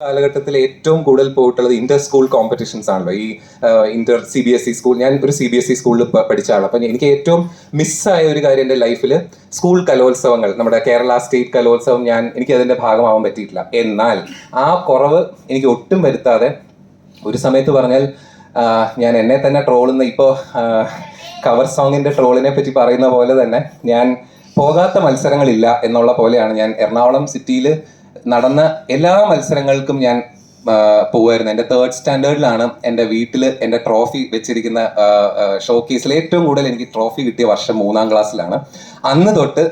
കാലഘട്ടത്തിൽ ഏറ്റവും കൂടുതൽ പോയിട്ടുള്ളത് ഇന്റർ സ്കൂൾ കോമ്പറ്റീഷൻസ് ആണല്ലോ. ഈ inter C B S E school ഞാൻ ഒരു സി ബി എസ് ഇ സ്കൂളിൽ പഠിച്ച ആളാണ് അപ്പം എനിക്ക് ഏറ്റവും മിസ്സായ ഒരു കാര്യം എന്റെ ലൈഫിൽ സ്കൂൾ കലോത്സവങ്ങൾ. നമ്മുടെ കേരള സ്റ്റേറ്റ് കലോത്സവം ഞാൻ എനിക്ക് അതിന്റെ ഭാഗമാവാൻ പറ്റിയിട്ടില്ല. എന്നാൽ ആ കുറവ് എനിക്ക് ഒട്ടും വരുത്താതെ ഒരു സമയത്ത് പറഞ്ഞാൽ ഞാൻ എന്നെ തന്നെ ട്രോളുന്ന ഇപ്പോൾ കവർ സോങ്ങിന്റെ ട്രോളിനെ പറ്റി പറയുന്ന പോലെ തന്നെ ഞാൻ പോകാത്ത മത്സരങ്ങളില്ല എന്നുള്ള പോലെയാണ് ഞാൻ എറണാകുളം സിറ്റിയിൽ നടന്ന എല്ലാ മത്സരങ്ങൾക്കും ഞാൻ പോവായിരുന്നു. എന്റെ തേർഡ് സ്റ്റാൻഡേർഡിലാണ് എന്റെ വീട്ടിൽ എന്റെ ട്രോഫി വെച്ചിരിക്കുന്ന ഷോ കേസിൽ ഏറ്റവും കൂടുതൽ എനിക്ക് ട്രോഫി കിട്ടിയ വർഷം മൂന്നാം ക്ലാസ്സിലാണ് അന്ന് തൊട്ട്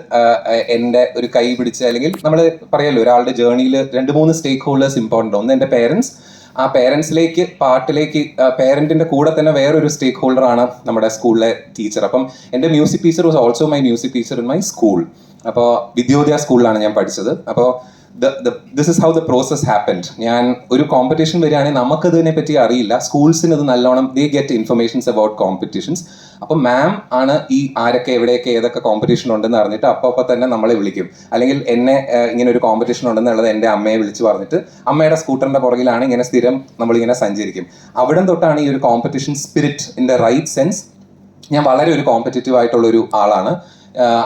എന്റെ ഒരു കൈ പിടിച്ച് അല്ലെങ്കിൽ നമ്മൾ പറയല്ലോ ഒരാളുടെ ജേർണിയിൽ രണ്ട് മൂന്ന് സ്റ്റേക്ക് ഹോൾഡേഴ്സ് ഇമ്പോർട്ടന്റ് ഒന്ന് എന്റെ പേരൻസ് ആ പേരൻസിലേക്ക് പാട്ടിലേക്ക് പേരന്റിന്റെ കൂടെ തന്നെ വേറൊരു സ്റ്റേക്ക് ഹോൾഡർ ആണ് നമ്മുടെ സ്കൂളിലെ ടീച്ചർ അപ്പം എന്റെ music teacher was also my music teacher in my school അപ്പോൾ വിദ്യോദയ സ്കൂളിലാണ് ഞാൻ പഠിച്ചത്. അപ്പോൾ this is how the process happened ഞാൻ ഒരു കോമ്പറ്റീഷൻ വരികയാണെങ്കിൽ നമുക്കതിനെ പറ്റി അറിയില്ല. സ്കൂൾസിന് ഇത് നല്ലോണം they get informations about competitions അപ്പോൾ മാം ആണ് ഈ ആരൊക്കെ എവിടെയൊക്കെ ഏതൊക്കെ കോമ്പറ്റീഷൻ ഉണ്ടെന്ന് അറിഞ്ഞിട്ട് അപ്പോൾ അപ്പോൾ തന്നെ നമ്മളെ വിളിക്കും. അല്ലെങ്കിൽ എന്നെ ഇങ്ങനെ ഒരു കോമ്പറ്റീഷൻ ഉണ്ടെന്നുള്ളത് എന്റെ അമ്മയെ വിളിച്ച് പറഞ്ഞിട്ട് അമ്മയുടെ സ്കൂട്ടറിന്റെ പുറകിലാണ് ഇങ്ങനെ സ്ഥിരം നമ്മളിങ്ങനെ സഞ്ചരിക്കും. അവിടെ തൊട്ടാണ് ഈ ഒരു competition spirit in the right sense ഞാൻ വളരെ ഒരു കോമ്പറ്റേറ്റീവ് ആയിട്ടുള്ള ഒരു ആളാണ്.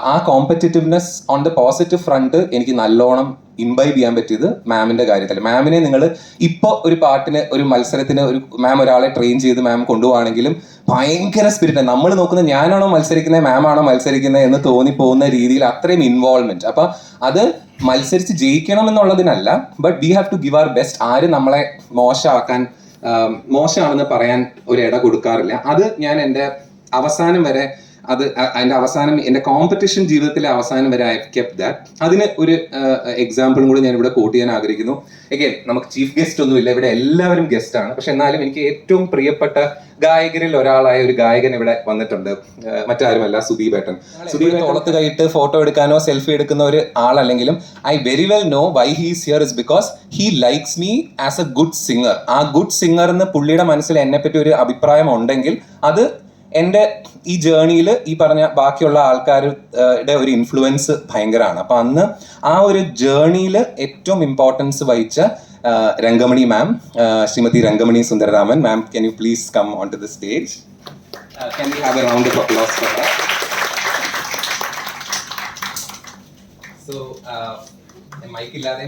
ആ competitiveness on the positive front എനിക്ക് നല്ലോണം ഇംബൈബ് ചെയ്യാൻ പറ്റിയത് മാമിന്റെ കാര്യത്തിൽ മാമിനെ നിങ്ങൾ ഇപ്പോൾ ഒരു പാട്ടിന് ഒരു മത്സരത്തിന് ഒരു മാം ഒരാളെ ട്രെയിൻ ചെയ്ത് മാം കൊണ്ടുപോവാണെങ്കിലും ഭയങ്കര സ്പിരിറ്റ് നമ്മൾ നോക്കുന്നത് ഞാനാണോ മത്സരിക്കുന്നത് മാം ആണോ മത്സരിക്കുന്നത് എന്ന് തോന്നിപ്പോകുന്ന രീതിയിൽ അത്രയും ഇൻവോൾവ്മെന്റ് അപ്പൊ അത് മത്സരിച്ച് ജയിക്കണം എന്നുള്ളതിനല്ല but we have to give our best ആരും നമ്മളെ മോശമാക്കാൻ മോശമാണെന്ന് പറയാൻ ഒരു ഇട കൊടുക്കാറില്ല. അത് ഞാൻ എന്റെ അവസാനം വരെ അത് അതിന്റെ അവസാനം എന്റെ കോമ്പറ്റീഷൻ ജീവിതത്തിലെ അവസാനം വരെ ഐ കെപ് ദാറ്റ് അതിന് ഒരു എക്സാമ്പിളും കൂടി ഞാൻ ഇവിടെ കോട്ട് ചെയ്യാൻ ആഗ്രഹിക്കുന്നു. എഗെയിൻ നമുക്ക് ചീഫ് ഗസ്റ്റ് ഒന്നുമില്ല ഇവിടെ എല്ലാവരും ഗസ്റ്റ് ആണ്. പക്ഷെ എന്നാലും എനിക്ക് ഏറ്റവും പ്രിയപ്പെട്ട ഗായകരിൽ ഒരാളായ ഒരു ഗായകൻ ഇവിടെ വന്നിട്ടുണ്ട്. മറ്റാരുമല്ല സുദീപ് ഏട്ടൻ. സുദീപ് തോളത്ത് കൈയിട്ട് ഫോട്ടോ എടുക്കാനോ സെൽഫി എടുക്കുന്ന ഒരു ആളല്ലെങ്കിലും I very well know why he's here is because he likes me as a good singer ആ ഗുഡ് സിംഗർ എന്ന് പുള്ളിയുടെ മനസ്സിൽ എന്നെപ്പറ്റി ഒരു അഭിപ്രായം ഉണ്ടെങ്കിൽ അത് എന്റെ ഈ ജേണിയിൽ ഈ പറഞ്ഞ ബാക്കിയുള്ള ആൾക്കാരുടെ ഒരു ഇൻഫ്ലുവൻസ് ഭയങ്കരമാണ്. അപ്പൊ അന്ന് ആ ഒരു ജേണിയിൽ ഏറ്റവും ഇമ്പോർട്ടൻസ് വഹിച്ച Rangamani ma'am Shrimati Rangamani Sundararaman. Ma'am can you please come on to the stage can you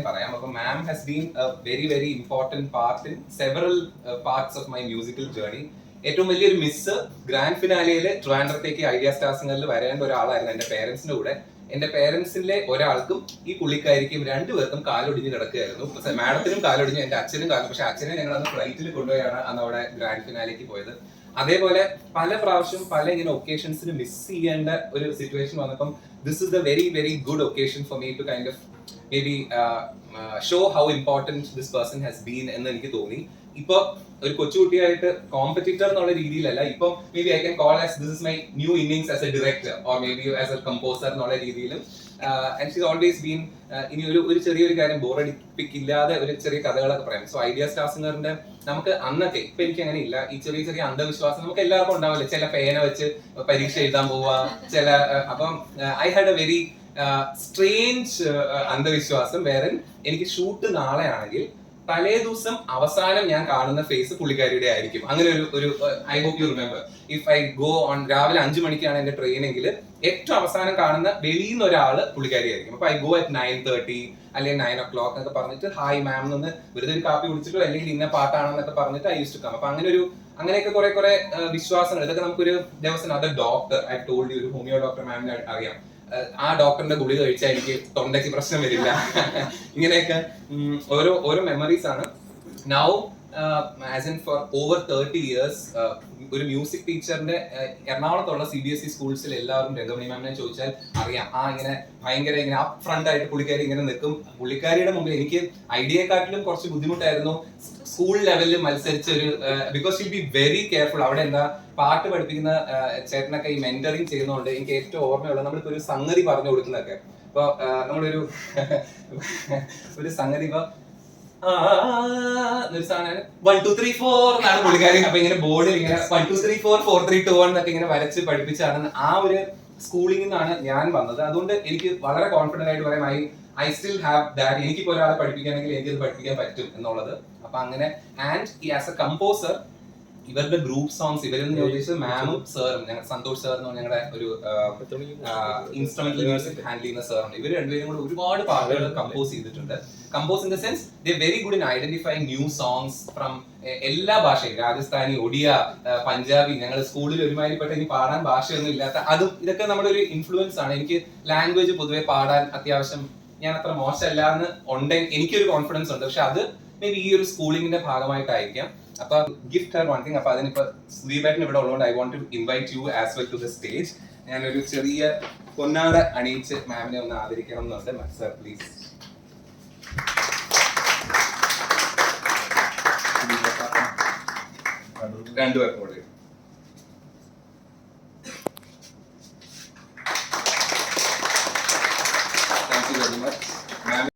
പറയാം. അപ്പൊ ma'am has been a very very important part in several parts of my musical journey ഏറ്റവും വലിയൊരു miss grand ഫിനാലയിൽ ട്രിവാൻഡ്രത്തേക്ക് idea സ്റ്റാർസിംഗറിൽ വരേണ്ട ഒരാളായിരുന്നു എന്റെ പേരൻസിന്റെ കൂടെ. എന്റെ പേരൻസിലെ ഒരാൾക്കും ഈ പുള്ളിക്കാരിക്കും രണ്ടുപേർക്കും കാലൊടിഞ്ഞ് കിടക്കുകയായിരുന്നു. മാഡത്തിനും കാലൊടിഞ്ഞു എന്റെ അച്ഛനും കാലം പക്ഷെ അച്ഛനെ ഞങ്ങൾ അന്ന് ഫ്ലൈറ്റിൽ കൊണ്ടുപോയാണ് അന്ന് അവിടെ ഗ്രാൻഡ് ഫിനാലേക്ക് പോയത്. അതേപോലെ പല പ്രാവശ്യം പല ഇങ്ങനെ ഒക്കേഷൻസിന് മിസ് ചെയ്യേണ്ട ഒരു സിറ്റുവേഷൻ വന്നപ്പം this is the very very good occasion for me to kind of maybe show how important this person has been എന്ന് എനിക്ക് തോന്നി. ഇപ്പൊ ഒരു കൊച്ചുകുട്ടിയായിട്ട് കോമ്പറ്റീറ്റർ എന്നുള്ള രീതിയിലല്ല. ഇപ്പൊ maybe I can call as this is my new innings as a director or maybe as a composer എന്നുള്ള രീതിയിലും ആൻഡ് ഓൾവേസ് ബീൻ ഇനി ഒരു ഒരു ചെറിയൊരു കാര്യം ബോറടിപ്പിക്കില്ലാതെ ഒരു ചെറിയ കഥകളൊക്കെ പറയാം. സോ ഐഡിയ സ്റ്റാസിംഗറിന്റെ നമുക്ക് അന്നൊക്കെ ഇപ്പൊ എനിക്ക് അങ്ങനെ ഇല്ല. ഈ ചെറിയ ചെറിയ അന്ധവിശ്വാസം നമുക്ക് എല്ലാവർക്കും ഉണ്ടാവില്ല. ചില പേന വെച്ച് പരീക്ഷ എഴുതാൻ പോവുക ചില അപ്പം I had a very strange അന്ധവിശ്വാസം വേറെ എനിക്ക് ഷൂട്ട് നാളെ ആണെങ്കിൽ തലേ ദിവസം അവസാനം ഞാൻ കാണുന്ന ഫേസ് പുള്ളിക്കാരിയുടെ ആയിരിക്കും. അങ്ങനെ ഒരു ഒരു I hope you remember if I go on രാവിലെ അഞ്ചു മണിക്കാണ് എന്റെ ട്രെയിൻ എങ്കിൽ ഏറ്റവും അവസാനം കാണുന്ന വെളിയിൽ നിന്ന് ഒരാൾ പുള്ളിക്കാരി ആയിരിക്കും അപ്പൊ I go at nine thirty അല്ലെങ്കിൽ നയൻ ഒ ക്ലോക്ക് എന്നൊക്കെ പറഞ്ഞിട്ട് ഹായ് മാം എന്ന് വെറുതെ ഒരു കാപ്പി കുടിച്ചിട്ടോ അല്ലെങ്കിൽ ഇന്ന പാട്ടാണെന്നൊക്കെ പറഞ്ഞിട്ട് ഐ യൂസ് ടു കം അപ്പൊ അങ്ങനെ ഒരു അങ്ങനെയൊക്കെ കുറെ കുറെ വിശ്വാസങ്ങൾ. ഇതൊക്കെ നമുക്കൊരു ദിവസം അതർ ഡോക്ടർ ഐ ടോൾഡ് ഒരു ഹോമിയോ ഡോക്ടർ മാമിനെ അറിയാം. ആ ഡോക്ടറിന്റെ ഗുളി കഴിച്ചാൽ എനിക്ക് തൊണ്ടയ്ക്ക് പ്രശ്നം വരില്ല. ഇങ്ങനെയൊക്കെ ഓരോ ഓരോ മെമ്മറീസ് ആണ്. Now as in for over thirty years ഒരു മ്യൂസിക് ടീച്ചറിന്റെ എറണാകുളത്തുള്ള സി ബി എസ് ഇ സ്കൂൾസിൽ എല്ലാവരും രംഗമണി മാമിനെ ചോദിച്ചാൽ അറിയാം. ആ ഇങ്ങനെ ഭയങ്കര ഇങ്ങനെ അപ്പ് ഫ്രണ്ട് ആയിട്ട് പുള്ളിക്കാരി ഇങ്ങനെ നിൽക്കും. പുള്ളിക്കാരിയുടെ മുമ്പിൽ എനിക്ക് ഐഡിയയെക്കാട്ടിലും കുറച്ച് ബുദ്ധിമുട്ടായിരുന്നു സ്കൂൾ ലെവലിൽ മത്സരിച്ച ഒരു because she'll be very careful അവിടെ എന്താ പാട്ട് പഠിപ്പിക്കുന്ന ചേട്ടനൊക്കെ ഈ മെന്ററിങ് ചെയ്യുന്നതുകൊണ്ട് എനിക്ക് ഏറ്റവും ഓർമ്മയുള്ളത് നമ്മളിപ്പോ ഒരു സംഗതി പറഞ്ഞു കൊടുക്കുന്നതൊക്കെ. ഇപ്പൊ നമ്മളൊരു ഒരു സംഗതി ഇപ്പൊ വൺ ടു ത്രീ ഫോർ എന്നാണ് പുള്ളിക്കാരി. അപ്പൊ ഇങ്ങനെ ബോർഡിൽ ഇങ്ങനെ one two three four four three two one എന്നൊക്കെ ഇങ്ങനെ വരച്ച് പഠിപ്പിച്ചാണ് ആ ഒരു സ്കൂളിൽ നിന്നാണ് ഞാൻ വന്നത്. അതുകൊണ്ട് എനിക്ക് വളരെ കോൺഫിഡന്റ് ആയിട്ട് പറയാം I I still have that എനിക്കിപ്പോ ഒരാളെ പഠിപ്പിക്കുകയാണെങ്കിൽ എനിക്കത് പഠിപ്പിക്കാൻ പറ്റും എന്നുള്ളത്. അപ്പൊ അങ്ങനെ ആൻഡ് ആസ് എ കമ്പോസർ ഇവരുടെ ഗ്രൂപ്പ് സോങ്സ് ഇവരിൽ നിന്ന് ചോദിച്ചത് മാമും സാറും ഞങ്ങൾ സന്തോഷ് സാർ എന്ന് പറഞ്ഞ ഞങ്ങളുടെ ഒരു ഇൻസ്ട്രുമെന്റൽ മ്യൂസിക് ഹാൻഡിൽ ചെയ്യുന്ന സാറുണ്ട് ഇവർ രണ്ടുപേരും കൂടെ ഒരുപാട് പാട്ടുകൾ കമ്പോസ് ചെയ്തിട്ടുണ്ട്. Compose in the sense the very good in identifying new songs from എല്ലാ ഭാഷയും. രാജസ്ഥാനി ഒഡിയ പഞ്ചാബി ഞങ്ങൾ സ്കൂളിൽ ഒരുമാതിരിപ്പെട്ട ഇനി പാടാൻ ഭാഷയൊന്നും ഇല്ലാത്ത അതും ഇതൊക്കെ നമ്മുടെ ഒരു ഇൻഫ്ലുവൻസ് ആണ്. എനിക്ക് ലാംഗ്വേജ് പൊതുവെ പാടാൻ അത്യാവശ്യം ഞാൻ അത്ര മോശമല്ല എന്ന് ഉണ്ടെങ്കിൽ എനിക്കൊരു കോൺഫിഡൻസ് ഉണ്ട്. പക്ഷെ അത് മേ ബി ഈ ഒരു സ്കൂളിങ്ങിന്റെ ഭാഗമായിട്ടായിരിക്കാം. അപ്പൊ ഗിഫ്റ്റ് ഹർ വൺ തിങ് അപ്പൊ അതിനിപ്പോ സുദീപേട്ടൻ ഇവിടെ ഉള്ളതുകൊണ്ട് I want to invite you as well to the stage ഞാനൊരു ചെറിയ പൊന്നാട അണിയിച്ച് മാമിനെ ഒന്ന് ആദരിക്കണം എന്നുണ്ട്. സർ പ്ലീസ് രണ്ടുപേർക്കും കൂടെ.